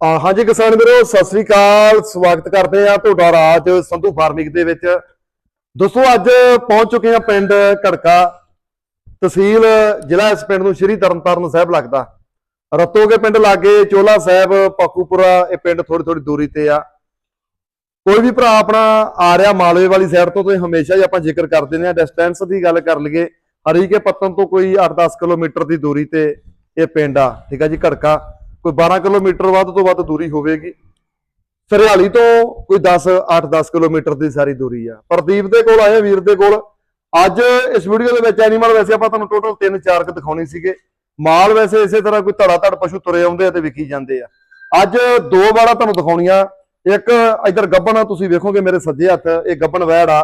ਆ ਹਾਂਜੀ ਕਿਸਾਨ ਵੀਰੋ, ਸਤਿ ਸ੍ਰੀ ਅਕਾਲ। ਸਵਾਗਤ ਕਰਦੇ ਆ ਤੁਹਾਡਾ ਰਾਜ ਸੰਧੂ ਫਾਰਮਿੰਗ ਦੇ ਵਿੱਚ। ਦੋਸਤੋ, ਅੱਜ ਪਹੁੰਚ ਚੁੱਕੇ ਆ ਪਿੰਡ ਘੜਕਾ। ਤਹਿਸੀਲ ਜ਼ਿਲ੍ਹਾ ਇਸ ਪਿੰਡ ਨੂੰ ਸ਼੍ਰੀ ਤਰਨਤਾਰਨ ਸਾਹਿਬ ਲੱਗਦਾ। ਰਤੋਗੇ ਪਿੰਡ ਲਾਗੇ ਚੋਲਾ ਸਾਹਿਬ, ਪਾਕੂਪੁਰਾ, ਇਹ ਪਿੰਡ ਥੋੜੀ ਥੋੜੀ ਦੂਰੀ ਤੇ ਆ। ਕੋਈ ਵੀ ਭਰਾ ਆਪਣਾ ਆ ਰਿਹਾ ਮਾਲਵੇ ਵਾਲੀ ਸਾਈਡ ਤੋਂ ਤੇ ਹਮੇਸ਼ਾ ਹੀ ਆਪਾਂ ਜ਼ਿਕਰ ਕਰਦੇ ਨੇ ਆ ਡਿਸਟੈਂਸ ਦੀ ਗੱਲ ਕਰ ਲਈਏ, ਹਰੀਕੇ ਪੱਤਨ ਤੋਂ ਕੋਈ 8-10 ਕਿਲੋਮੀਟਰ ਦੀ ਦੂਰੀ ਤੇ ਇਹ ਪਿੰਡ ਆ। ਠੀਕ ਆ ਜੀ, ਘੜਕਾ। ਕੋਈ 12 ਕਿਲੋਮੀਟਰ ਵੱਧ ਤੋਂ ਵੱਧ ਦੂਰੀ ਹੋਵੇਗੀ। ਸਰਿਆਲੀ ਤੋਂ ਕੋਈ 10 8-10 ਕਿਲੋਮੀਟਰ ਦੀ ਸਾਰੀ ਦੂਰੀ ਆ। ਪ੍ਰਦੀਪ ਦੇ ਕੋਲ ਆਏ ਵੀਰ ਦੇ ਕੋਲ। ਅੱਜ ਇਸ ਵੀਡੀਓ ਦੇ ਵਿੱਚ ਐਨੀਮਲ ਵੈਸੇ ਆਪਾਂ ਤੁਹਾਨੂੰ ਟੋਟਲ 3-4 ਕ ਦਿਖਾਉਣੇ ਸੀਗੇ। ਮਾਲ ਵੈਸੇ ਇਸੇ ਤਰ੍ਹਾਂ ਕੋਈ ਧੜਾ ਧੜ ਪਸ਼ੂ ਤੁਰੇ ਆਉਂਦੇ ਆ ਤੇ ਵਿਕੀ ਜਾਂਦੇ ਆ। ਅੱਜ ਦੋ ਵਾਰਾ ਤੁਹਾਨੂੰ ਦਿਖਾਉਣੀਆਂ। ਇੱਕ ਇਧਰ ਗੱਬਣ ਤੁਸੀਂ ਵੇਖੋਗੇ ਮੇਰੇ ਸੱਜੇ ਹੱਥ, ਇਹ ਗੱਬਣ ਵੈੜ ਆ।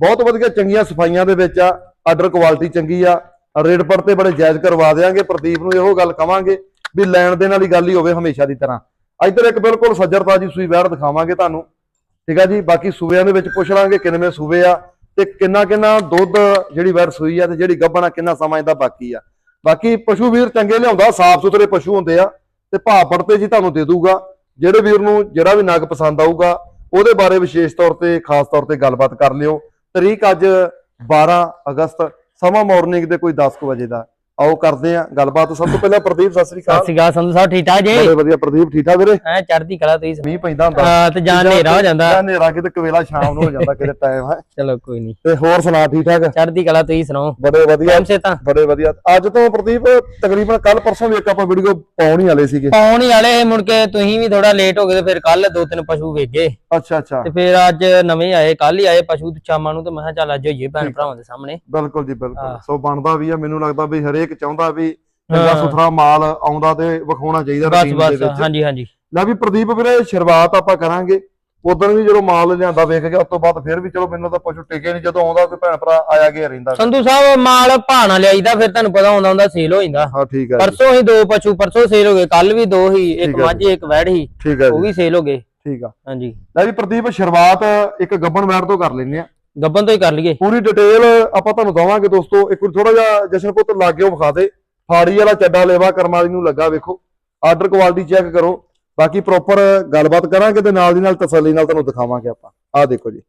ਬਹੁਤ ਵਧੀਆ ਚੰਗੀਆਂ ਸਫਾਈਆਂ ਦੇ ਵਿੱਚ ਆ। ਆਰਡਰ ਕੁਆਲਿਟੀ ਚੰਗੀ ਆ। ਰੇਟ ਪਰ ਤੇ ਬੜੇ ਜਾਇਜ਼ ਕਰਵਾ ਦੇਾਂਗੇ ਪ੍ਰਦੀਪ ਨੂੰ ਇਹੋ ਗੱਲ ਕਵਾਂਗੇ। ਵੀ ਲੈਣ ਦੇਣ ਵਾਲੀ ਗੱਲ ਹੀ ਹੋਵੇ ਹਮੇਸ਼ਾ ਦੀ ਤਰ੍ਹਾਂ। ਇੱਧਰ ਇੱਕ ਬਿਲਕੁਲ ਸੱਜਰਤਾ ਜੀ, ਸੂਈ ਵੈੜ ਦਿਖਾਵਾਂਗੇ ਤੁਹਾਨੂੰ। ਠੀਕ ਆ ਜੀ, ਬਾਕੀ ਸੂਬਿਆਂ ਦੇ ਵਿੱਚ ਪੁੱਛ ਲਾਂਗੇ ਕਿੰਨਵੇਂ ਸੂਬੇ ਆ ਤੇ ਕਿੰਨਾ ਕਿੰਨਾ ਦੁੱਧ ਜਿਹੜੀ ਵੈੜ ਸੂਈ ਆ ਤੇ ਜਿਹੜੀ ਗੱਭਣਾ ਕਿੰਨਾ ਸਮਾਂ ਇਹਦਾ ਬਾਕੀ ਆ। ਬਾਕੀ ਪਸ਼ੂ ਵੀਰ ਚੰਗੇ ਲਿਆਉਂਦਾ ਸਾਫ਼ ਸੁਥਰੇ ਪਸ਼ੂ ਹੁੰਦੇ ਆ ਤੇ ਭਾਅ ਪੜਤੇ ਜੀ ਤੁਹਾਨੂੰ ਦੇ ਦੂਗਾ। ਜਿਹੜੇ ਵੀਰ ਨੂੰ ਜਿਹੜਾ ਵੀ ਨਗ ਪਸੰਦ ਆਊਗਾ, ਉਹਦੇ ਬਾਰੇ ਵਿਸ਼ੇਸ਼ ਤੌਰ ਤੇ, ਖਾਸ ਤੌਰ ਤੇ ਗੱਲਬਾਤ ਕਰ ਲਿਓ। ਤਰੀਕ ਅੱਜ 12 ਅਗਸਤ, ਸਮਾਂ ਮਾਰਨਿੰਗ ਦੇ ਕੋਈ 10 ਕੁ ਵਜੇ ਦਾ। ਆਓ ਕਰਦੇ ਆ ਗੱਲਬਾਤ। ਸਭ ਤੋਂ ਪਹਿਲਾਂ ਪ੍ਰਦੀਪ ਸਤਿ ਸ੍ਰੀ ਸਤਿ ਅਕਾਲ ਸ਼੍ਰੀ ਅਕਾਲ ਸੰਧੂ ਸਾਹਿਬ ਠੀਕ ਠਾਕ ਜੀ? ਬੜੇ ਵਧੀਆ ਪ੍ਰਦੀਪ ਠੀਕ ਠਾਕ ਵੀਰੇ? ਐ ਚੜ੍ਹਦੀ ਕਲਾ ਤੁਸੀਂ ਮੀਂਹ ਪੈਂਦਾ ਹੁੰਦਾ। ਹਾਂ ਤੇ ਜਾਂ ਹਨੇਰਾ ਹੋ ਜਾਂਦਾ। ਜਾਂ ਹਨੇਰਾ ਕਿਤੇ ਕਵੇਲਾ ਸ਼ਾਮ ਨੂੰ ਹੋ ਜਾਂਦਾ ਕਿਤੇ ਟਾਈਮ ਹੈ। ਚਲੋ ਕੋਈ ਨਹੀਂ ਤੇ ਹੋਰ ਸੁਣਾ ਠੀਕ ਠਾਕ? ਚੜ੍ਹਦੀ ਕਲਾ ਤੁਸੀਂ ਸੁਣਾਓ। ਬੜੇ ਵਧੀਆ। ਸੇ ਤਾਂ। ਬੜੇ ਵਧੀਆ। ਅੱਜ ਤੋਂ ਪ੍ਰਦੀਪ ਤਕਰੀਬਨ ਕੱਲ ਪਰਸੋਂ ਵੀ ਇੱਕ ਆਪਾਂ ਵੀਡੀਓ ਪਾਉਣ ਹੀ ਵਾਲੇ ਸੀਗੇ। ਪਾਉਣ ਹੀ ਵਾਲੇ ਮੁੜ ਕੇ ਤੁਸੀਂ ਵੀ ਥੋੜਾ ਲੇਟ ਹੋ ਗਏ ਤੇ ਫਿਰ ਕੱਲ ਦੋ ਤਿੰਨ ਪਸ਼ੂ ਵੇਗੇ ਅੱਛਾ ਅੱਛਾ। ਤੇ ਫਿਰ ਅੱਜ ਨਵੇਂ ਆਏ ਕੱਲ ਹੀ ਆਏ ਪਸ਼ੂ ਸ਼ਾਮਾਂ ਨੂੰ ਤੇ ਮੈਂ ਕਿਹਾ ਚੱਲ ਅੱਜ ਹੋਈਏ ਭੈਣ ਭਰਾਵਾਂ ਦੇ ਸਾਹਮਣੇ। ਬਿਲਕੁਲ ਜੀ ਬਿਲਕੁਲ। ਹਾਂ। ਸੋ ਬਣਦਾ ਵੀ ਆ ਮੈਨੂੰ ਲੱਗਦਾ ਵੀ ਹਰੇਕ ਚਾਹੁੰਦਾ ਵੀ ਚੰਗਾ। ਸੁਥਰਾ ਮਾਲ ਆਉਂਦਾ ਤੇ ਵਿਖਾਉਣਾ ਚਾਹੀਦਾ ਬਸ ਬਸ ਹਾਂਜੀ ਹਾਂਜੀ। ਲੈ ਵੀ ਪ੍ਰਦੀਪ ਵੀਰੇ ਸ਼ੁਰੂਆਤ ਆਪਾਂ ਕਰਾਂਗੇ। ਉਦੋਂ ਵੀ ਜਦੋਂ ਮਾਲ ਲਿਆਂਦਾ ਵੇਖ ਗਿਆ ਉਸ ਤੋਂ ਬਾਅਦ ਫਿਰ ਵੀ ਚਲੋ ਮੈਨੂੰ ਤਾਂ ਪਸ਼ੂ ਟਿਕੇ ਨਹੀਂ। ਜਦੋਂ ਆਉਂਦਾ ਕੋਈ ਭੈਣ ਭਰਾ ਆਇਆ ਗਿਆ ਰਹਿੰਦਾ। ਸੰਧੂ ਸਾਹਿਬ ਮਾਲ ਭਾਣਾ ਲਿਆਈਦਾ ਫਿਰ ਤੁਹਾਨੂੰ ਪਤਾ ਹੁੰਦਾ ਹੁੰਦਾ ਸੇਲ ਹੋ ਜਾਂਦਾ। ਹਾਂ ਠੀਕ ਹੈ ਪਰਸੋਂ ਹੀ ਦੋ ਪਸ਼ੂ ਪਰਸੋਂ ਸੇਲ ਹੋ ਗਏ ਕੱਲ ਵੀ ਦੋ ਹੀ ਇੱਕ ਮੱਝ ਇੱਕ ਵੈੜ ਹੀ ਉਹ ਵੀ ਸੇਲ ਹੋ ਗਏ। ਠੀਕ ਆ। ਹਾਂਜੀ। ਲੈ ਵੀ ਪ੍ਰਦੀਪ ਸ਼ੁਰੂਆਤ ਇੱਕ ਗੱਬਣ ਵੈੜ ਤੋਂ ਕਰ ਲੈਂਦੇ ਆ। ਗੱਬਨ ਤੋਂ ਹੀ ਕਰ ਲਈਏ। ਪੂਰੀ ਡਿਟੇਲ ਆਪਾਂ ਤੁਹਾਨੂੰ ਦਵਾਂਗੇ ਦੋਸਤੋ। ਇੱਕ ਵਾਰ ਥੋੜਾ ਜਿਹਾ ਜਸ਼ਨ ਪੁੱਤ ਲਾਗੇ ਵਿਖਾ ਦੇ। ਫਾੜੀ ਵਾਲਾ ਚੱਡਾ ਲੇਵਾ ਕਰਮਾਲੀ ਨੂੰ ਲੱਗਾ ਵੇਖੋ। ਆਰਡਰ ਕੁਆਲਿਟੀ ਚੈੱਕ ਕਰੋ। ਬਾਕੀ ਪ੍ਰੋਪਰ ਗੱਲਬਾਤ ਕਰਾਂਗੇ ਤੇ ਨਾਲ ਦੀ ਨਾਲ ਤਸੱਲੀ ਨਾਲ ਤੁਹਾਨੂੰ ਦਿਖਾਵਾਂਗੇ ਆਪਾਂ। ਆਹ ਦੇਖੋ ਜੀ।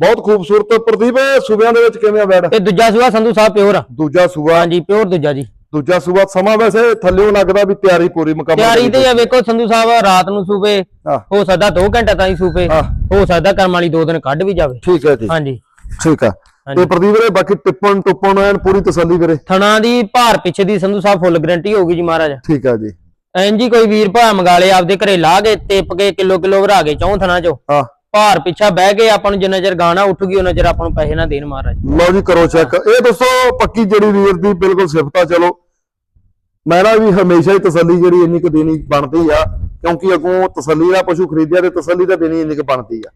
ਬਹੁਤ ਖੂਬਸੂਰਤ ਪ੍ਰਦੀਪ ਸੂਬਿਆਂ ਦੇ ਵਿੱਚ ਕਿਵੇਂ ਆ ਬੈਡ ਤੇ ਦੂਜਾ ਸੂਆ ਸੰਧੂ ਸਾਹਿਬ ਪਿਓਰ ਆ। ਦੂਜਾ ਸੂਆ। ਹਾਂਜੀ ਪਿਓਰ ਦੂਜਾ ਜੀ। ਦੂਜਾ ਸੂਆ ਸਮਾਂ ਵੈਸੇ ਥੱਲਿਓਂ ਲੱਗਦਾ ਵੀ ਤਿਆਰੀ ਪੂਰੀ ਮੁਕੰਮਲ ਤਿਆਰੀ ਤੇ ਆ ਵੇਖੋ ਸੰਧੂ ਸਾਹਿਬ ਰਾਤ ਨੂੰ ਸੂਪੇ ਹਾਂ। ਸਕਦਾ 2 ਘੰਟੇ ਤਾਈਂ ਸੂਪੇ ਹਾਂ। ਸਕਦਾ ਕਰਮ ਵਾਲੀ ਦੋ ਦਿਨ ਕੱਢ ਵੀ ਜਾਵੇ। ਠੀਕ ਹੈ ਜੀ। ਹਾਂਜੀ। ਠੀਕ ਆ। ਤੇ ਪ੍ਰਦੀਪ ਵੀਰੇ ਬਾਕੀ ਟਿੱਪਣ ਟੁੱਪਣ ਐਨ ਪੂਰੀ ਤਸੱਲੀ ਵੀਰੇ। ਥਣਾ ਦੀ ਭਾਰ ਪਿੱਛੇ ਦੀ ਸੰਧੂ ਸਾਹਿਬ ਫੁੱਲ ਗਰੰਟੀ ਹੋਊਗੀ ਜੀ ਮਹਾਰਾਜ। ਠੀਕ ਆ ਜੀ। ਐਂ ਜੀ ਕੋਈ ਵੀਰ ਭਾ ਮੰਗਾ ਲੇ ਆਪਦੇ ਘਰੇ ਲਾ ਕੇ ਟਿੱਪ ਕੇ ਕਿਲੋ ਕਿਲੋ ਭਰਾ ਕੇ ਚੌਂ ਥਣਾ ਚੋਂ। ਹਾਂ। ਭਾਰ ਪਿੱਛਾ ਬਹਿ ਕੇ ਆਪਾਂ ਨੂੰ ਜਿੰਨਾ ਚਿਰ ਗਾਣਾ ਉੱਠੂਗੀ ਉਹਨਾਂ ਚਿਰ ਆਪਾਂ ਨੂੰ ਪੈਸੇ ਨਾ ਦੇਣ ਮਹਾਰਾਜ। ਲਓ ਜੀ ਕਰੋ ਚੈੱਕ ਇਹ ਦੱਸੋ ਪੱਕੀ ਜਿਹੜੀ ਵੀਰ ਦੀ ਬਿਲਕੁਲ ਸਿਫਤ ਚਲੋ। ਮੈਂ ਨਾ ਵੀ ਹਮੇਸ਼ਾ ਹੀ ਤਸੱਲੀ ਜਿਹੜੀ ਇੰਨੀ ਕੁ ਦੇਣੀ ਬਣਦੀ ਆ। ਕਿਉਂਕਿ ਅਗੋਂ ਤਸੱਲੀ ਦਾ ਪਸ਼ੂ ਖਰੀਦਿਆ ਤੇ ਤਸੱਲੀ ਤਾਂ ਦੇਣੀ ਇੰਨੀ ਕੁ ਬਣਦੀ ਆ।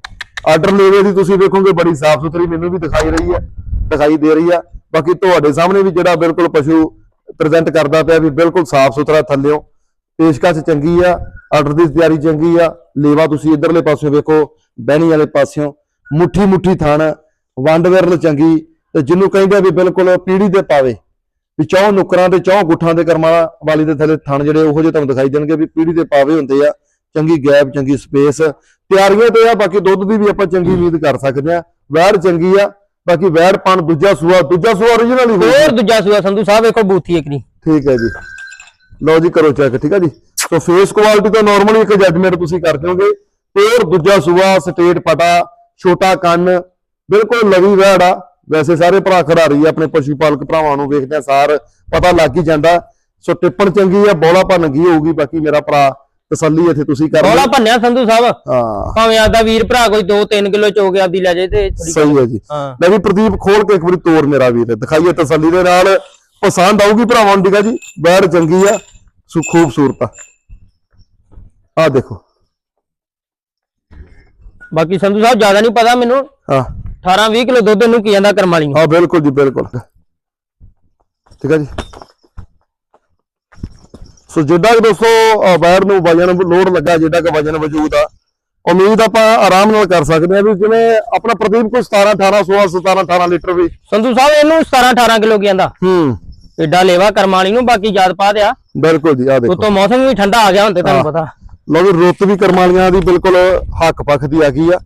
ਆਰਡਰ ਲੈਵੇ ਦੀ ਤੁਸੀਂ ਵੇਖੋਗੇ ਬੜੀ ਸਾਫ਼ ਸੁਥਰੀ ਮੈਨੂੰ ਵੀ ਦਿਖਾਈ ਰਹੀ ਆ, ਦਿਖਾਈ ਦੇ ਰਹੀ ਆ। ਬਾਕੀ ਤੁਹਾਡੇ ਸਾਹਮਣੇ ਵੀ ਜਿਹੜਾ ਬਿਲਕੁਲ ਪਸ਼ੂ ਪ੍ਰੈਜ਼ੈਂਟ ਕਰਦਾ ਪਿਆ ਵੀ ਬਿਲਕੁਲ ਸਾਫ਼ ਸੁਥਰਾ ਥੱਲਿਓ। ਪੇਸ਼ਕਸ਼ ਚੰਗੀ ਆ, ਆਰਡਰ ਦੀ ਤਿਆਰੀ ਚੰਗੀ ਆ। ਲੇਵਾ ਤੁਸੀਂ ਇਧਰਲੇ ਪਾਸਿਓਂ ਵੇਖੋ, ਬਹਿਣੀ ਵਾਲੇ ਪਾਸਿਓਂ। ਮੁੱਠੀ ਮੁੱਠੀ ਥਣ, ਵੰਡ ਵਿਰਲ ਚੰਗੀ। ਤੇ ਜਿਹਨੂੰ ਕਹਿੰਦੇ ਵੀ ਬਿਲਕੁਲ ਪੀੜੀ ਦੇ ਪਾਵੇ। ਵੀ ਚੌਂ ਨੁਕਰਾਂ ਤੇ ਚੌਂ ਗੁੱਠਾਂ ਦੇ ਕਰਮਾਂ ਵਾਲੀ ਦੇ ਥੱਲੇ ਥਣ ਜਿਹੜੇ ਉਹੋ ਜਿਹੇ ਤੁਹਾਨੂੰ ਦਿਖਾਈ ਦੇਣਗੇ ਵੀ ਪੀੜੀ ਦੇ ਪਾਵੇ ਹੁੰਦੇ ਆ ਚੰਗੀ ਗੈਪ ਚੰਗੀ ਸਪੇਸ ਤਿਆਰੀਆਂ ਤੇ ਆ ਬਾਕੀ ਦੁੱਧ ਦੀ ਵੀ ਆਪਾਂ ਚੰਗੀ ਉਮੀਦ ਕਰ ਸਕਦੇ ਆ। ਵੈੜ ਚੰਗੀ ਆ ਬਾਕੀ ਵੈੜ ਪਣ ਦੂਜਾ ਸੂਆ ਦੂਜਾ ਸੂਆ origignal ਹੀ। ਹੋਰ ਦੂਜਾ ਸੂਆ ਸੰਧੂ ਸਾਹਿਬ ਵੇਖੋ ਬੂਥੀ ਇੱਕ ਨਹੀਂ। ਠੀਕ ਹੈ ਜੀ। ਲਓ ਜੀ ਕਰੋ ਚੈੱਕ ਠੀਕ ਹੈ ਜੀ। ਸੋ ਫੇਸ ਕੁਆਲਿਟੀ ਤਾਂ ਨਾਰਮਲੀ ਇੱਕ ਜੱਜਮੈਂਟ ਤੁਸੀਂ ਕਰ ਦਿਓਗੇ। ਪਿਓਰ ਦੂਜਾ ਸੂਆ ਸਟੇਟ ਪਟਾ ਛੋਟਾ ਕੰਨ ਬਿਲਕੁਲ ਲਵੀ ਵੈੜ ਆ। ਵੈਸੇ ਸਾਰੇ ਭਰਾ ਖਿਡਾਰੀ ਆਪਣੇ ਪਸ਼ੂ ਪਾਲਕ ਭਰਾਵਾਂ ਨੂੰ ਵੇਖਦੇ ਆ ਸਾਰ ਪਤਾ ਲੱਗ ਹੀ ਜਾਂਦਾ। ਸੋ ਟਿੱਪਣ ਚੰਗੀ ਆ ਬੋਲਾ ਭੰਨਗੀ ਹੋਊਗੀ ਬਾਕੀ ਮੇਰਾ ਭਰਾ ਤਸੱਲੀ ਇੱਥੇ ਤੁਸੀਂ ਕਰ ਬੋਲਾ ਭੰਨਿਆ ਸੰਧੂ ਸਾਹਿਬ। ਹਾਂ। ਭਾਵੇਂ ਆਦਾ ਵੀਰ ਭਰਾ ਕੋਈ 2-3 ਕਿਲੋ ਚੋ ਕੇ ਆਪਦੀ ਲੈ ਜਾਏ ਤੇ ਸਹੀ ਹੈ ਜੀ। ਲੈ ਵੀ ਪ੍ਰਦੀਪ ਖੋਲ ਕੇ ਇੱਕ ਵਾਰੀ ਤੋਰ ਮੇਰਾ ਵੀਰ ਦਿਖਾਈਏ ਤਸੱਲੀ ਦੇ ਨਾਲ। ਪਸੰਦ ਆਊਗੀ ਭਰਾਵਾਂ ਨੂੰ ਠੀਕ ਜੀ। ਬੈੜ ਚੰਗੀ ਆ ਸੋ ਖੂਬਸੂਰਤ ਆ। ਆ ਦੇਖੋ। ਬਾਕੀ ਸੰਧੂ ਸਾਹਿਬ ਜ਼ਿਆਦਾ ਨਹੀਂ ਪਤਾ ਮੈਨੂੰ। ਹਾਂ। 18-20 ਕਿਲੋ ਦੁੱਧ ਇਹਨੂੰ ਕੀ ਜਾਂਦਾ ਕਰਮ ਵਾਲੀ ਹਾਂ ਬਿਲਕੁਲ ਜੀ ਬਿਲਕੁਲ। ਠੀਕ ਆ ਜੀ। ਸੋ ਜਿੱਦਾਂ ਕਿ ਦੋਸਤੋ ਬੈੜ ਨੂੰ ਵਜਨ ਲੋਡ ਲੱਗਾ ਜਿੱਦਾਂ ਕਿ ਵਜਨ ਵਜੂਦ ਆ ਉਮੀਦ ਆਪਾਂ ਆਰਾਮ ਨਾਲ ਕਰ ਸਕਦੇ ਆ ਵੀ ਜਿਵੇਂ ਆਪਣਾ ਪ੍ਰਦੀਪ ਕੋਈ 17 18 16 17 18 ਲੀਟਰ ਵੀ। ਸੰਧੂ ਸਾਹਿਬ ਇਹਨੂੰ 17-18 ਕਿਲੋ ਕੀ ਜਾਂਦਾ? ਹੂੰ। ਏਡਾ ਲੇਵਾ ਕਰਮ ਵਾਲੀ ਨੂੰ ਬਾਕੀ ਯਾਦ ਪਾ ਦਿਆ। ਬਿਲਕੁਲ ਜੀ ਆ ਦੇਖੋ। ਉਤੋਂ ਮੌਸਮ ਵੀ ਠੰਡਾ ਆ ਗਿਆ ਤੇ ਤੁਹਾਨੂੰ ਪਤਾ। ਵੀ ਰੁੱਤ ਵੀ ਕਰਮ ਵਾਲੀਆਂ ਦੀ ਬਿਲਕੁਲ ਹੱਕ ਪੱਖ ਦੀ ਆ ਗਈ ਆ।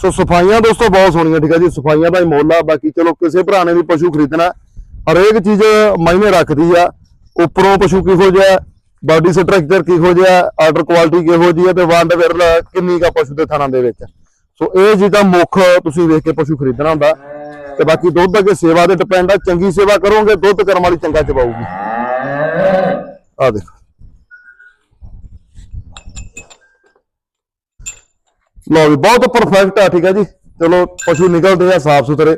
ਸੋ ਸਫਾਈਆਂ ਦੋਸਤੋ ਬਹੁਤ ਸੋਹਣੀਆਂ, ਠੀਕ ਆ ਜੀ। ਸਫਾਈਆਂ ਦਾ ਹੀ ਮੁੱਲ ਆ, ਬਾਕੀ ਚਲੋ ਕਿਸੇ ਭਰਾ ਨੇ ਵੀ ਪਸ਼ੂ ਖਰੀਦਣਾ, ਹਰੇਕ ਚੀਜ਼ ਮਾਇਨੇ ਰੱਖਦੀ ਆ। ਉੱਪਰੋਂ ਪਸ਼ੂ ਕਿਹੋ ਜਿਹਾ ਬਾਡੀ ਸਟਰਕਚਰ ਕਿਹੋ ਜਿਹਾ ਆਰਡਰ ਕੁਆਲਿਟੀ ਕਿਹੋ ਜਿਹੀ ਹੈ ਤੇ ਵੰਡ ਵਿਰਲ ਕਿੰਨੀ ਕਾ ਪਸ਼ੂ ਦੇ ਥਾਣਾ ਦੇ ਵਿੱਚ। ਸੋ ਇਹ ਚੀਜ਼ਾਂ ਮੁੱਖ ਤੁਸੀਂ ਵੇਖ ਕੇ ਪਸ਼ੂ ਖਰੀਦਣਾ ਹੁੰਦਾ। ਤੇ ਬਾਕੀ ਦੁੱਧ ਅੱਗੇ ਸੇਵਾ ਤੇ ਡਿਪੈਂਡ ਆ, ਚੰਗੀ ਸੇਵਾ ਕਰੋਗੇ, ਦੁੱਧ ਕਰਮ ਵਾਲੀ ਚੰਗਾ ਚਵਾਊਗੀ ਆ ਦੇਖੋ। ਲਓ ਵੀ ਬਹੁਤ ਪਰਫੈਕਟ ਆ ਠੀਕ ਆ ਜੀ। ਚਲੋ ਪਸ਼ੂ ਨਿਕਲਦੇ ਆ ਸਾਫ਼ ਸੁਥਰੇ।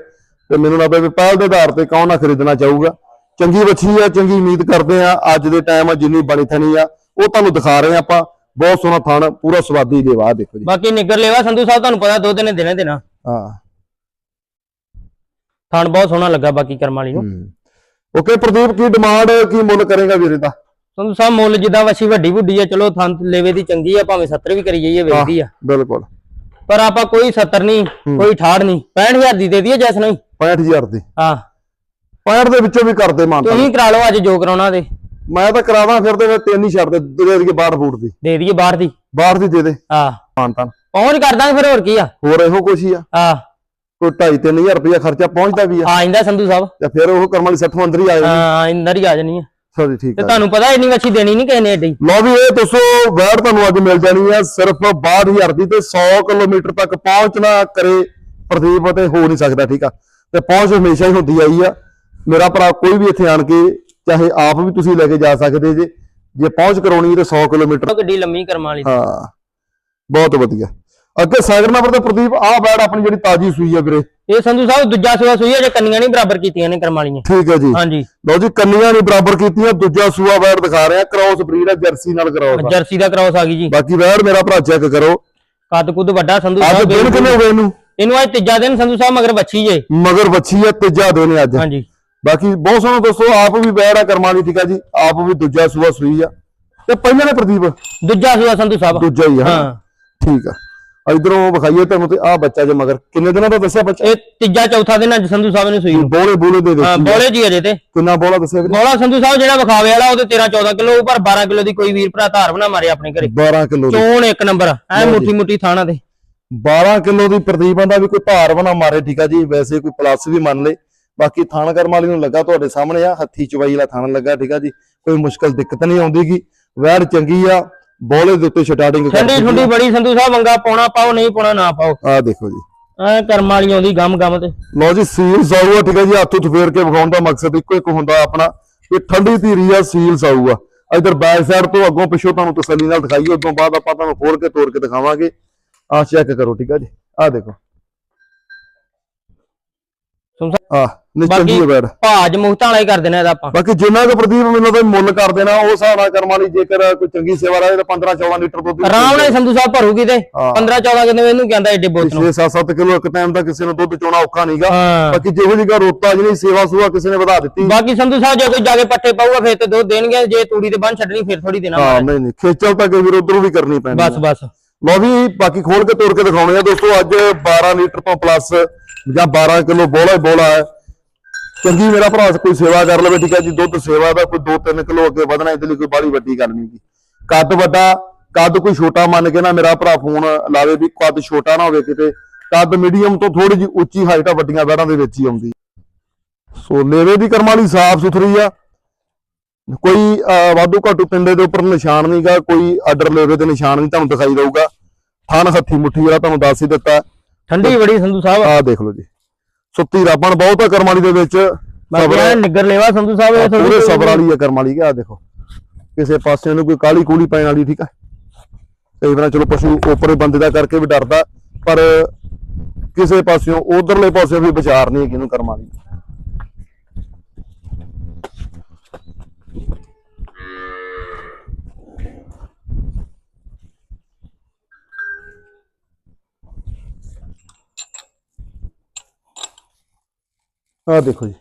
ਤੇ ਮੈਨੂੰ ਲੱਗਦਾ ਵੀ ਪਹਿਲ ਦੇ ਆਧਾਰ ਤੇ ਕੌਣ ਨਾ ਖਰੀਦਣਾ ਚਾਹੂਗਾ। ਚੰਗੀ ਵੱਛੀ ਆ ਚੰਗੀ ਉਮੀਦ ਕਰਦੇ ਆ। ਅੱਜ ਦੇ ਟਾਈਮ ਜਿੰਨੀ ਬਣੀ ਥਣੀ ਆ ਉਹ ਤੁਹਾਨੂੰ ਦਿਖਾ ਰਹੇ ਆ ਆਪਾਂ। ਬਹੁਤ ਸੋਹਣਾ ਥਣ ਪੂਰਾ ਸਵਾਦੀ ਦੇਵਾ ਆਹ ਦੇਖੋ ਜੀ। ਬਾਕੀ ਨਿੱਗਰ ਲੇਵਾ ਸੰਧੂ ਸਾਹਿਬ ਤੁਹਾਨੂੰ ਪਤਾ ਨੇ ਦਿਨੇ ਦੇਣਾ ਹਾਂ। ਥਣ ਬਹੁਤ ਸੋਹਣਾ ਲੱਗਾ ਬਾਕੀ ਕਰਮ ਵਾਲੀ ਨੂੰ। ਓਕੇ ਪ੍ਰਦੀਪ ਕੀ ਡਿਮਾਂਡ ਕੀ ਮੁੱਲ ਕਰੇਗਾ ਵੀਰੇ ਦਾ? ਸੰਧੂ ਸਾਹਿਬ ਮੁੱਲ ਜਿੱਦਾਂ ਵਸੀ ਵੱਡੀ ਬੁੱਢੀ ਆ ਚਲੋ ਥਣ ਲੇਵੇ ਦੀ ਚੰਗੀ ਆ ਭਾਵੇਂ 70 ਵੀ ਕਰੀ ਜਾਈਏ ਵੇਚਦੀ ਆ। ਬਿਲਕੁਲ। ਪਰ ਆਪਾਂ ਕੋਈ 70 ਨਹੀਂ ਕੋਈ 68 ਨਹੀਂ 65000 ਦੀ ਦੇ ਦਈਏ ਜੈਸ ਨਹੀਂ 65000 ਦੀ। ਹਾਂ। 65 ਦੇ ਵਿੱਚੋਂ ਵੀ ਕਰਦੇ ਮਾਨਤਾ ਤੁਸੀਂ ਕਰਾ ਲਓ ਅੱਜ ਜੋ ਕਰਾਉਣਾ ਤੇ ਮੈਂ ਤਾਂ ਕਰਾਵਾਂ ਫਿਰ ਤੇ ਤਿੰਨ ਹੀ ਛੱਡ ਦੇ ਦੇ ਦੇ ਬਾਹਰ ਫੂਟ ਦੀ। ਦੇ ਦਈਏ ਬਾਹਰ ਦੀ। ਬਾਹਰ ਦੀ ਦੇ ਦੇ। ਹਾਂ। ਮਾਨਤਾ ਪਹੁੰਚ ਕਰ ਦਾਂਗੇ ਫਿਰ ਹੋਰ ਕੀ ਆ। ਹੋਰ ਇਹੋ ਕੁਛ ਹੀ ਆ। ਹਾਂ। ਕੋਈ 2.5 3000 ਰੁਪਇਆ ਖਰਚਾ ਪਹੁੰਚਦਾ ਵੀ ਆ। ਆ ਜਾਂਦਾ ਸੰਧੂ ਸਾਹਿਬ। ਤੇ ਫਿਰ ਉਹ ਕਰਮ ਵਾਲੀ 60 ਅੰਦਰ ਹੀ ਆ ਹਾਂ ਇੰਦਰ ਹੀ ਆ ਜਾਣੀ ਆ। ਸੋਰੀ ਠੀਕ ਤੇ ਆ ਤੁਹਾਨੂੰ ਪਤਾ ਇੰਨੀ ਵੱਛੀ ਦੇਣੀ ਨਹੀਂ ਕਿਸੇ ਨੇ ਏਡੀ। ਲਓ ਵੀ ਇਹ ਦੱਸੋ ਵੈੜ ਤੁਹਾਨੂੰ ਅੱਜ ਮਿਲ ਜਾਣੀ ਆ ਸਿਰਫ 62000 ਦੀ ਤੇ 100 ਕਿਲੋਮੀਟਰ ਤੱਕ ਪਹੁੰਚਣਾ ਕਰੇ ਪ੍ਰਦੀਪ ਤੇ ਹੋ ਨਹੀਂ ਸਕਦਾ ਠੀਕ ਆ। ਤੇ ਪਹੁੰਚ ਹਮੇਸ਼ਾ ਹੀ ਹੁੰਦੀ ਆਈ ਆ। ਮੇਰਾ ਭਰਾ ਕੋਈ ਵੀ ਇੱਥੇ ਆਣ ਕੇ ਚਾਹੇ ਆਪ ਵੀ ਤੁਸੀਂ ਲੈ ਕੇ ਜਾ ਸਕਦੇ ਜੇ। ਜੇ ਪਹੁੰਚ ਕਰਾਉਣੀ ਤੇ 100 ਕਿਲੋਮੀਟਰ ਗੱਡੀ ਲੰਮੀ ਕਰਮ ਵਾਲੀ। ਹਾਂ ਬਹੁਤ ਵਧੀਆ। ਅੱਗੇ ਸਾਗਰ ਨੰਬਰ ਤੇ ਪ੍ਰਦੀਪ ਆਹ ਬੈੜ ਆਪਣੀ ਜਿਹੜੀ ਤਾਜੀ ਸੂਈ ਆ ਵੀਰੇ। ਇਹ ਸੰਧੂ ਸਾਹਿਬ ਦੂਜਾ ਸੂਆ ਸੂਈ ਆ ਜੇ ਕੰਨੀਆਂ ਨਹੀਂ ਬਰਾਬਰ ਕੀਤੀਆਂ ਨੇ ਕਰਮ ਵਾਲੀਆਂ। ਠੀਕ ਹੈ ਜੀ। ਹਾਂਜੀ। ਲਓ ਜੀ ਕੰਨੀਆਂ ਨਹੀਂ ਬਰਾਬਰ ਕੀਤੀਆਂ ਦੂਜਾ ਸੂਆ ਬੈੜ ਦਿਖਾ ਰਿਹਾ ਕ੍ਰਾਸ ਬਰੀਡ ਆ ਜਰਸੀ ਨਾਲ ਕ੍ਰਾਸ ਆ। ਜਰਸੀ ਦਾ ਕ੍ਰਾਸ ਆ ਗਈ ਜੀ। ਬਾਕੀ ਬੈੜ ਮੇਰਾ ਭਰਾ ਚੈੱਕ ਕਰੋ। ਕੱਦ ਕੁੱਦ ਵੱਡਾ ਸੰਧੂ ਅੱਜ ਸਾਹਿਬ ਦਿਨ ਕਿੰਨੇ ਹੋ ਗਏ ਇਹਨੂੰ? ਇਹਨੂੰ ਅੱਜ ਤੀਜਾ ਦਿਨ ਸੰਧੂ ਸਾਹਿਬ ਮਗਰ ਬੱਚੀ ਜੇ। ਮਗਰ ਬੱਚੀ ਆ ਤੀਜਾ ਦਿਨ ਅੱਜ। ਹਾਂਜੀ। ਬਾਕੀ ਬਹੁਤ ਸੋਹਣਾ ਦੋਸਤੋ ਆਪ ਵੀ ਬੈੜ ਆ ਕਰਮਾਂ ਦੀ ਠੀਕ ਆ ਜੀ। ਆਪ ਵੀ ਦੂਜਾ ਸੂਆ ਸੂਈ ਆ। ਤੇ ਪਹਿਲਾਂ ਨੇ ਪ੍ਰਦੀਪ? ਦੂਜਾ ਸੂਆ ਸੰਧੂ ਸਾਹਿਬ। ਦੂਜਾ ਹੀ ਆ ਹਾਂ। ਠੀਕ ਆ। ਇਧਰੋਂ ਵਿਖਾਈਏ ਤੁਹਾਨੂੰ ਤੇ ਆ ਬੱਚਾ ਜੇ ਮਗਰ। ਕਿੰਨੇ ਦਿਨਾਂ ਦਾ ਦੱਸਿਆ ਬੱਚਾ? ਇਹ ਤੀਜਾ ਚੌਥਾ ਦਿਨ ਅੱਜ ਸੰਧੂ ਸਾਹਿਬ ਨੇ ਸੂਈ ਨੂੰ। ਬੋਲੇ ਬੋਲੇ ਦੇ ਹਾਂ ਬੋਲੇ ਜੀ ਅਜੇ ਤੇ। ਕਿੰਨਾ ਬੋਲਾ ਦੱਸਿਆ ਵੀਰੇ ਬੋਲਾ ਸੰਧੂ ਸਾਹਿਬ ਜਿਹੜਾ ਵਿਖਾਵੇ ਵਾਲਾ ਉਹਦੇ 13 14 ਕਿਲੋ ਪਰ 12 ਕਿਲੋ ਦੀ ਕੋਈ ਵੀਰ ਭਰਾ ਧਾਰ ਬਣਾ ਮਾਰੇ ਆਪਣੇ ਘਰੇ। 12 ਕਿਲੋ ਦੀ। ਚੋਣ ਇੱਕ ਨੰਬਰ ਐ ਮੁੱਠੀ ਮੁੱਠੀ ਥਾਣਾ ਤੇ। 12 ਕਿਲੋ ਦੀ ਪ੍ਰਦੀਪਾਂ ਦਾ ਵੀ ਕੋਈ ਭਾਰ ਬਣਾ ਮਾਰੇ ਠੀਕ ਆ ਜੀ ਵੈਸੇ ਕੋਈ ਪਲੱਸ ਵੀ ਮੰਨ ਲੇ। ਬਾਕੀ ਥਾਣ ਕਰਮ ਵਾਲੀ ਨੂੰ ਲੱਗਾ ਤੁਹਾਡੇ ਸਾਹਮਣੇ ਆ ਹੱਥੀ ਚਵਾਈ ਵਾਲਾ ਥਾਣ ਲੱਗਾ ਠੀਕ ਆ ਜੀ। ਕੋਈ ਮੁਸ਼ਕਲ ਦਿੱਕਤ ਨਹੀਂ ਆਉਂਦੀਗੀ। ਵੈੜ ਚੰਗੀ ਆ। ਬੋਲੇ ਦੇ ਉੱਤੇ ਸਟਾਰਟਿੰਗ ਠੰਡੀ ਠੰਡੀ ਬੜੀ ਸੰਧੂ ਸਾਹਿਬ ਮੰਗਾ ਪਾਉਣਾ ਪਾਓ ਨਹੀਂ ਪਾਉਣਾ ਨਾ ਪਾਓ। ਆ ਦੇਖੋ ਜੀ। ਐ ਕਰਮ ਵਾਲੀ ਆਉਂਦੀ ਗਮ ਗਮ ਤੇ। ਲਓ ਜੀ ਸੀਲ ਸਾਊ ਆ ਠੀਕ ਹੈ ਜੀ ਹੱਥ ਉੱਤ ਫੇਰ ਕੇ ਵਿਖਾਉਣ ਦਾ ਮਕਸਦ ਇੱਕੋ ਇੱਕ ਹੁੰਦਾ ਆਪਣਾ ਕਿ ਠੰਡੀ ਧੀਰੀ ਆ ਸੀਲ ਸਾਊ ਆ ਇਧਰ ਬੈਕ ਸਾਈਡ ਤੋਂ ਅੱਗੋਂ ਪਿੱਛੋਂ ਤੁਹਾਨੂੰ ਤਸੱਲੀ ਨਾਲ ਦਿਖਾਈਏ ਉਦੋਂ ਬਾਅਦ ਆਪਾਂ ਤੁਹਾਨੂੰ ਖੋਲ ਕੇ ਤੋੜ ਕੇ ਦਿਖਾਵਾਂਗੇ। ਆ ਚੈੱਕ ਕਰੋ ਠੀਕ ਆ ਜੀ। ਆ ਦੇਖੋ। ਆ ਨਿਚੰਗੀ ਬਾਕੀ- ਬੈੜ ਭਾਜ ਮੁਹਤਾਂ ਵਾਲਾ ਹੀ ਕਰ ਦੇਣਾ ਇਹਦਾ ਆਪਾਂ। ਬਾਕੀ ਜਿੰਨਾ ਕੁ ਪ੍ਰਦੀਪ ਮੈਨੂੰ ਤਾਂ ਮੁੱਲ ਕਰ ਦੇਣਾ ਉਹ ਹਿਸਾਬ ਨਾਲ ਕਰਮਾਂ ਲਈ ਜੇਕਰ ਕੋਈ ਚੰਗੀ ਸੇਵਾ ਰਹੇ ਤਾਂ 15 14 ਲੀਟਰ ਦੁੱਧ ਵੀ ਆਰਾਮ ਨਾਲ ਹੀ ਸੰਧੂ ਸਾਹਿਬ ਭਰੂਗੀ ਤੇ। ਹਾਂ। 15 14 ਕਿੰਨੇ ਇਹਨੂੰ ਕਹਿੰਦਾ ਏਡੇ ਬੋਤਲ 6 7 7 ਕਿਲੋ ਇੱਕ ਟਾਈਮ ਦਾ ਕਿਸੇ ਨੂੰ ਦੁੱਧ ਚੋਣਾ ਔਖਾ ਨਹੀਂਗਾ ਹਾਂ। ਬਾਕੀ ਜਿਹੋ ਜਿਹੀ ਰੋਤਾ ਜਿਹੜੀ ਸੇਵਾ ਸੂਆ ਕਿਸੇ ਨੇ ਵਧਾ ਦਿੱਤੀ। ਬਾਕੀ ਸੰਧੂ ਸਾਹਿਬ ਜੇ ਕੋਈ ਜਾ ਕੇ ਪੱਠੇ ਪਾਊਗਾ ਫਿਰ ਤੇ ਦੁੱਧ ਦੇਣਗੇ। ਜੇ ਤੂੜੀ ਤੇ ਬੰਨ ਛੱਡਣੀ ਫਿਰ ਥੋੜੀ ਦੇਣਾ ਹਾਂ ਨਹੀਂ ਨਹੀਂ ਖੇਚਲ ਤਾਂ ਕਈ ਵਾਰ ਉਧਰੋਂ ਵੀ ਕਰਨੀ ਪੈਂਦੀ ਬਸ ਬਸ। ਲਓ ਵੀ ਬਾਕੀ ਖੋਲ ਕੇ ਤੋੜ ਕੇ ਦਿਖਾਉਣੇ ਆ ਦੋਸਤੋ ਅੱਜ 12 ਲੀਟਰ ਤੋਂ ਪਲੱਸ ਜਾਂ 12 ਕਿਲੋ ਬੋਲਾ ਹੀ ਬੋਲਾ ਹੈ। ਚੰਗੀ ਮੇਰਾ ਭਰਾ ਕੋਈ ਸੇਵਾ ਕਰ ਲਵੇ ਠੀਕ ਹੈ ਜੀ ਦੁੱਧ ਸੇਵਾ ਦਾ ਕੋਈ 2-3 ਕਿਲੋ ਅੱਗੇ ਵਧਣਾ ਇਹਦੇ ਲਈ ਕੋਈ ਬਾਹਲੀ ਵੱਡੀ ਗੱਲ ਨਹੀਂ ਗੀ। ਕੱਦ ਵੱਡਾ ਕੱਦ ਕੋਈ ਛੋਟਾ ਮੰਨ ਕੇ ਨਾ ਮੇਰਾ ਭਰਾ ਫੋਨ ਲਾਵੇ ਵੀ ਕੱਦ ਛੋਟਾ ਨਾ ਹੋਵੇ ਕਿਤੇ ਕੱਦ ਮੀਡੀਅਮ ਤੋਂ ਥੋੜੀ ਜੀ ਉੱਚੀ ਹਾਈਟ ਆ ਵੱਡੀਆਂ ਬੈੜਾਂ ਦੇ ਵਿੱਚ ਹੀ ਆਉਂਦੀ। ਸੋ ਲੇਵੇ ਦੀ ਕਰਮਾਲੀ ਸਾਫ਼ ਸੁਥਰੀ ਆ। ਕੋਈ ਅਹ, ਵਾਧੂ ਘਾਟੂ ਪਿੰਡੇ ਦੇ ਉੱਪਰ ਨਿਸ਼ਾਨ ਨਹੀਂਗਾ ਕੋਈ ਆਰਡਰ ਲੇਵੇ ਦੇ ਨਿਸ਼ਾਨ ਨਹੀਂ ਤੁਹਾਨੂੰ ਦਿਖਾਈ ਦੇਊਗਾ। ਥਣ ਹੱਥੀ ਮੁੱਠੀ ਵਾਲਾ ਤੁਹਾਨੂੰ ਦੱਸ ਹੀ ਦਿੱਤਾ। ਠੰਡੀ ਬੜੀ ਸੰਧੂ ਸਾਹਿਬ। ਆਹ ਦੇਖ ਲਓ ਜੀ। ਸੁੱਤੀ ਰਾਬਣ ਬਹੁਤ ਆ ਕਰਮ ਵਾਲੀ ਦੇ ਵਿੱਚ। ਬਾਕੀ ਨਿੱਗਰ ਲੇਵਾ ਸੰਧੂ ਸਾਹਿਬ ਇਹ ਪੂਰੇ ਸਬਰ ਵਾਲੀ ਆ ਕਰਮ ਵਾਲੀ ਆ ਦੇਖੋ। ਕਿਸੇ ਪਾਸੇ ਨੂੰ ਕੋਈ ਕਾਲੀ ਕੂਲੀ ਪੈਣ ਵਾਲੀ ਠੀਕ ਆ? ਕਈ ਵਾਰ ਚਲੋ ਪਸ਼ੂ ਉੱਪਰੇ ਬੰਦੇ ਦਾ ਕਰਕੇ ਵੀ ਡਰਦਾ ਪਰ ਕਿਸੇ ਪਾਸਿਓਂ ਉਧਰਲੇ ਪਾਸੇ ਵੀ ਵਿਚਾਰ ਨਹੀਂ ਕਿਹਨੂੰ ਕਰਮ ਆਹ ਦੇਖੋ ਜੀ।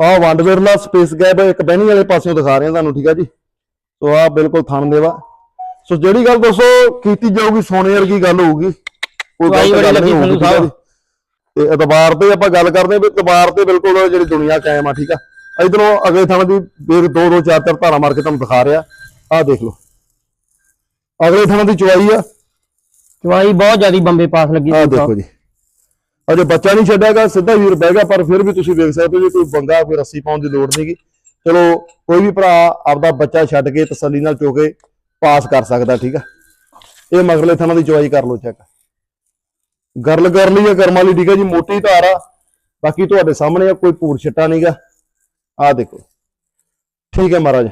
ਆਹ ਵੰਡ ਵੇਰਲਾ ਸਪੇਸ ਗੈਪ ਇੱਕ ਬਹਿਣੀ ਵਾਲੇ ਪਾਸਿਓਂ ਦਿਖਾ ਰਹੇ ਹਾਂ ਤੁਹਾਨੂੰ ਠੀਕ ਆ ਜੀ। ਸੋ ਆਹ ਬਿਲਕੁਲ ਥਣ ਦੇਵਾ। ਸੋ ਜਿਹੜੀ ਗੱਲ ਦੋਸਤੋ ਕੀਤੀ ਜਾਊਗੀ ਸੋਨੇ ਵਰਗੀ ਗੱਲ ਹੋਊਗੀ। ਕੋਈ ਗੱਲ ਲੱਗੀ ਨਹੀਂ ਹੋਊਗੀ, ਆ ਸਾਹਿਬ। ਤੇ ਇਤਬਾਰ ਤੇ ਆਪਾਂ ਗੱਲ ਕਰਦੇ ਵੀ ਇਤਬਾਰ ਤੇ ਬਿਲਕੁਲ ਜਿਹੜੀ ਦੁਨੀਆ ਕਾਇਮ ਆ ਠੀਕ ਆ। ਇਧਰੋਂ ਅਗਲੇ ਥਾਂ ਦੀ ਬੇਰ ਦੋ ਦੋ ਚਾਰ ਚਾਰ ਧਾਰਾ ਮਾਰ ਕੇ ਤੁਹਾਨੂੰ ਦਿਖਾ ਰਿਹਾ। ਆਹ ਦੇਖ ਲਓ। ਅਗਲੇ ਥਾਂ ਦੀ ਚਵਾਈ ਆ। ਚਵਾਈ ਬਹੁਤ ਜ਼ਿਆਦੀ ਬੰਬੇ ਪਾਸ ਲੱਗੀ ਸਾਹਿਬ। ਦੇਖੋ ਜੀ। ਅਜੇ ਬੱਚਾ ਨਹੀਂ ਛੱਡਿਆਗਾ ਸਿੱਧਾ ਵੀਰ ਬਹਿ ਗਿਆ ਪਰ ਫਿਰ ਵੀ ਤੁਸੀਂ ਵੇਖ ਸਕਦੇ ਹੋ ਜੀ ਕੋਈ ਬੰਗਾ ਕੋਈ ਰੱਸੀ ਪਾਉਣ ਦੀ ਲੋੜ ਨਹੀਂਗੀ ਚਲੋ ਕੋਈ ਵੀ ਭਰਾ ਆਪਦਾ ਬੱਚਾ ਛੱਡ ਕੇ ਤਸੱਲੀ ਨਾਲ ਚੋ ਕੇ ਪਾਸ ਕਰ ਸਕਦਾ ਠੀਕ ਆ? ਇਹ ਮਗਰਲੇ ਥਾਂ ਦੀ ਚਵਾਈ ਕਰ ਲਓ ਚੈੱਕ ਗਰਲ ਲਈ ਆ ਕਰਮ ਵਾਲੀ ਠੀਕ ਆ ਜੀ ਮੋਟੀ ਧਾਰ ਆ। ਬਾਕੀ ਤੁਹਾਡੇ ਸਾਹਮਣੇ ਆ ਕੋਈ ਪੂਰ ਛੱਟਾ ਨਹੀਂਗਾ ਆਹ ਦੇਖੋ। ਠੀਕ ਹੈ ਮਹਾਰਾਜ।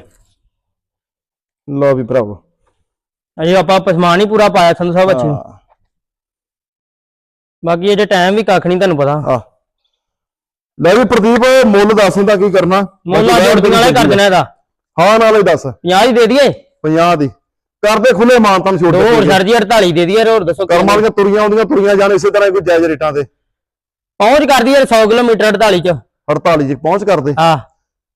ਲਓ ਵੀ ਭਰਾਵੋ। ਅਜੇ ਆਪਾਂ ਪਸਮਾਨ ਹੀ ਪੂਰਾ ਪਾਇਆ ਸੰਧੂ ਸਾਹਿਬ ਅੱਛੀ ਬਾਕੀ ਇਹਦੇ ਟਾਈਮ ਵੀ ਕੱਖ ਨਹੀਂ ਤੁਹਾਨੂੰ ਪਤਾ। ਆ ਲੈ ਵੀ ਪ੍ਰਦੀਪ ਮੁੱਲ ਦੱਸ ਹੁੰਦਾ ਕੀ ਕਰਨਾ। ਮੁੱਲਾ ਜੋੜਦੀਆਂ ਵਾਲੇ ਕਰ ਦੇਣਾ ਇਹਦਾ। ਹਾਂ ਨਾਲੇ ਦੱਸ। 50 ਹੀ ਦੇ ਦਈਏ? 50 ਦੀ। ਕਰਦੇ ਖੁੱਲੇ ਮਾਨਤਨ ਛੋੜ ਦੋ ਹੋਰ ਸਰ ਜੀ 48 ਦੇ ਦਈਏ ਹੋਰ ਦੱਸੋ ਕਰਮ ਵਾਲੀਆਂ ਤੁਰੀਆਂ ਆਉਂਦੀਆਂ ਤੁਰੀਆਂ ਜਾਣ ਇਸੇ ਤਰ੍ਹਾਂ ਕੋਈ ਜਾਇਜ਼ ਰੇਟਾਂ ਤੇ। ਪਹੁੰਚ ਕਰ ਦਈਏ 100 ਕਿਲੋਮੀਟਰ 48 ਚ। 48 ਚ ਪਹੁੰਚ ਕਰਦੇ ਆ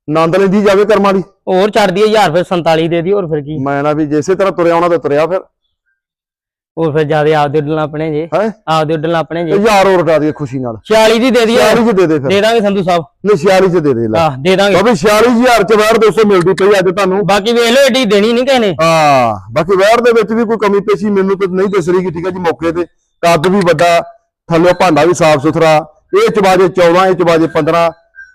ਨੰਦ ਲੈਂਦੀ ਜਾਵੇ ਕਰਮਾਂ ਦੀ ਹੋਰ ਛੱਡ ਦਈਏ 1000 ਫਿਰ 47 ਦੇ ਦਈਏ ਹੋਰ ਫਿਰ ਕੀ। ਮੈਂ ਨਾ ਵੀ ਜਿਸੇ ਤਰ੍ਹਾਂ ਤੁਰਿਆ ਆਉਣਾ ਤੇ ਤੁਰਿਆ ਫਿਰ। ਹੋਰ ਫਿਰ ਜਿਆਦੇ ਆਪਦੇ ਉੱਡਣ ਆਪਣੇ ਜੇ। ਹੈ? ਆਪਦੇ ਉੱਡਣ ਆਪਣੇ ਜੇ। ਯਾਰ ਹੋਰ ਉਡਾ ਦਈਏ ਖੁਸ਼ੀ ਨਾਲ। 46 ਦੀ ਦੇ ਦਈਏ। 46 ਚ ਦੇ ਦੇ ਫਿਰ। ਦੇ ਦਾਂਗੇ ਸੰਧੂ ਸਾਹਿਬ। ਨਹੀਂ 46 ਚ ਦੇ ਦੇ ਲੈ। ਆ ਦੇ ਦਾਂਗੇ। ਬਾਬੇ 46000 ਚ ਵੈਰ 200 ਮਿਲਦੀ ਪਈ ਅੱਜ ਤੁਹਾਨੂੰ। ਬਾਕੀ ਵੇਖ ਲਓ ਏਡੀ ਦੇਣੀ ਨਹੀਂ ਕਿਸੇ ਨੇ। ਹਾਂ ਬਾਕੀ ਵੈਰ ਦੇ ਵਿੱਚ ਵੀ ਕੋਈ ਕਮੀ ਪੇਸ਼ੀ ਮੈਨੂੰ ਤਾਂ ਨਹੀਂ ਦਿਸ ਰਹੀ ਕਿ ਠੀਕ ਹੈ ਜੀ ਮੌਕੇ ਤੇ ਕੱਦ ਵੀ ਵੱਡਾ ਥੱਲੇ ਭਾਂਡਾ ਵੀ ਸਾਫ਼ ਸੁਥਰਾ। ਇਹ ਚਵਾਜੇ 14 ਇਹ ਚਵਾਜੇ 15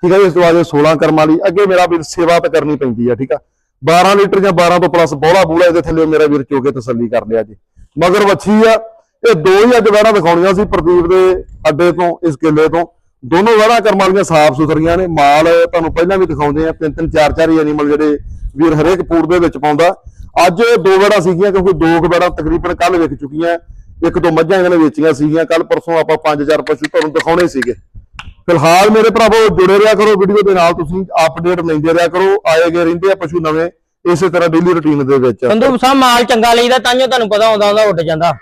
ਠੀਕ ਹੈ ਜੀ ਇਸ ਤੋਂ ਬਾਅਦ 16 ਕਰਮ ਵਾਲੀ ਅੱਗੇ ਮੇਰਾ ਵੀਰ ਸੇਵਾ ਤਾਂ ਕਰਨੀ ਪੈਂਦੀ ਆ ਠੀਕ ਆ। 12 ਲੀਟਰ ਜਾਂ 12 ਤੋਂ ਪਲੱਸ ਬੋਲਾ ਬੂਲਾ ਇਹਦੇ ਥੱਲੇ ਮੇਰਾ ਵੀਰ ਚੋਕੇ ਤਸੱਲੀ ਕਰ ਲਿਆ ਜੀ। ਮਗਰ ਵੱਛੀ ਆ। ਇਹ ਦੋ ਹੀ ਅੱਜ ਵੈਰਾਂ ਦਿਖਾਉਣੀਆਂ ਸੀ ਪ੍ਰਦੀਪ ਦੇ ਅੱਡੇ ਤੋਂ, ਇਸ ਕਿੱਲੇ ਤੋਂ। ਦੋਨੋਂ ਵੈਰਾਂ ਕਰਮ ਵਾਲੀਆਂ ਸਾਫ਼ ਸੁਥਰੀਆਂ ਨੇ। ਮਾਲ ਤੁਹਾਨੂੰ ਪਹਿਲਾਂ ਵੀ ਦਿਖਾਉਂਦੇ ਆ। ਤਿੰਨ ਤਿੰਨ ਚਾਰ ਚਾਰ ਹੀ ਐਨੀਮਲ ਜਿਹੜੇ ਵੀਰ ਹਰੇਕ ਪੂਰ ਦੇ ਵਿੱਚ ਪਾਉਂਦਾ। ਅੱਜ ਦੋ ਵੈਰਾਂ ਸੀਗੀਆਂ ਕਿਉਂਕਿ ਦੋ ਕੁ ਵੈਰਾਂ ਤਕਰੀਬਨ ਕੱਲ ਵਿਕ ਚੁੱਕੀਆਂ। ਇੱਕ ਦੋ ਮੱਝਾਂ ਇਹਨਾਂ ਨੇ ਵੇਚੀਆਂ ਸੀਗੀਆਂ। ਕੱਲ ਪਰਸੋਂ ਆਪਾਂ ਪੰਜ ਚਾਰ ਪਸ਼ੂ ਤੁਹਾਨੂੰ ਦਿਖਾਉਣੇ ਸੀਗੇ। ਫਿਲਹਾਲ ਮੇਰੇ ਭਰਾਵੋ ਜੁੜੇ ਰਿਹਾ ਕਰੋ ਵੀਡੀਓ ਦੇ ਨਾਲ। ਤੁਸੀਂ ਅਪਡੇਟ ਲੈਂਦੇ ਰਿਹਾ ਕਰੋ। ਆਏ ਗਏ ਰਹਿੰਦੇ ਆ ਪਸ਼ੂ ਨਵੇਂ। ਇਸੇ ਤਰ੍ਹਾਂ ਡੇਲੀ ਰੁਟੀਨ ਦੇ ਵਿੱਚ ਸੰਧੂ ਸਾਹਿਬ ਮਾਲ ਚੰਗਾ ਲਈਦਾ ਤਾਂਯੋ ਤੁਹਾਨੂੰ ਪਤਾ ਆਉਂਦਾ ਆਉਂਦਾ ਉੱਡ ਜਾਂਦਾ।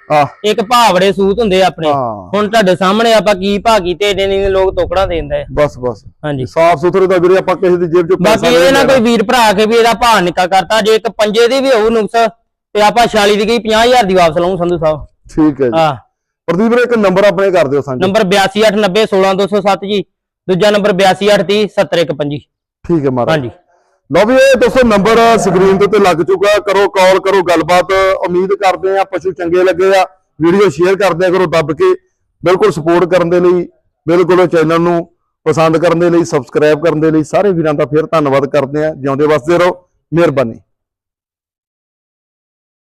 ਇੱਕ ਭਾਵੜੇ ਸੂਤ ਹੁੰਦੇ ਆ ਆਪਣੇ। ਹਾਂ। ਹੁਣ ਤੁਹਾਡੇ ਸਾਹਮਣੇ ਆਪਾਂ ਕੀ ਭਾਅ ਕੀਤੇ ਏਡੇ ਨਹੀਂ ਲੋਕ ਤੋਕੜਾ ਦਿੰਦੇ ਬਸ ਬਸ। ਹਾਂਜੀ। ਸਾਫ਼ ਸੁਥਰੇ ਦਾ ਵੀਰੇ ਆਪਾਂ ਕਿਸੇ ਦੀ ਜੇਬ ਚੋਂ ਬਾਕੀ ਇਹ ਨਾ ਕੋਈ ਵੀਰ ਭਰਾ ਕੇ ਵੀ ਇਹਦਾ ਭਾਅ ਨਿੱਕਾ ਕਰਤਾ ਜੇ ਇੱਕ ਪੰਜੇ ਦੀ ਵੀ ਹੋਊ ਨੁਕਸ ਤੇ ਆਪਾਂ 46 ਦੀ ਗਈ 50000 ਦੀ ਵਾਪਸ ਲਾਉਂ ਸੰਧੂ ਸਾਹਿਬ। ਠੀਕ ਹੈ ਜੀ। ਆ ਪ੍ਰਦੀਪ ਵੀਰੇ ਇੱਕ ਨੰਬਰ ਆਪਣੇ ਕਰ ਦਿਓ ਸਾਂਝੇ। ਨੰਬਰ 8289016207 ਜੀ ਦੂਜਾ ਨੰਬਰ 8283070125 ਠੀਕ ਹੈ ਮਹਾਰਾਜ। ਹਾਂਜੀ। ਲਓ ਵੀ ਇਹ ਦੋਸਤੋ ਨੰਬਰ ਸਕਰੀਨ ਦੇ ਉੱਤੇ ਲੱਗ ਚੁੱਕਾ, ਕਰੋ ਕਾਲ ਕਰੋ ਗੱਲਬਾਤ। ਉਮੀਦ ਕਰਦੇ ਆ ਪਸ਼ੂ ਚੰਗੇ ਲੱਗੇ ਆ। ਵੀਡੀਓ ਸ਼ੇਅਰ ਕਰਦੇ ਆ, ਕਰੋ ਦੱਬ ਕੇ। ਬਿਲਕੁਲ ਸਪੋਰਟ ਕਰਨ ਦੇ ਲਈ, ਬਿਲਕੁਲ ਚੈਨਲ ਨੂੰ ਪਸੰਦ ਕਰਨ ਦੇ ਲਈ ਸਬਸਕ੍ਰਾਈਬ ਕਰਨ ਦੇ ਲਈ, ਸਾਰੇ ਵੀਰਾਂ ਦਾ ਫਿਰ ਧੰਨਵਾਦ ਕਰਦੇ ਆ ਜਿਉਂਦੇ ਵਸਦੇ ਰਹੋ, ਮਿਹਰਬਾਨੀ।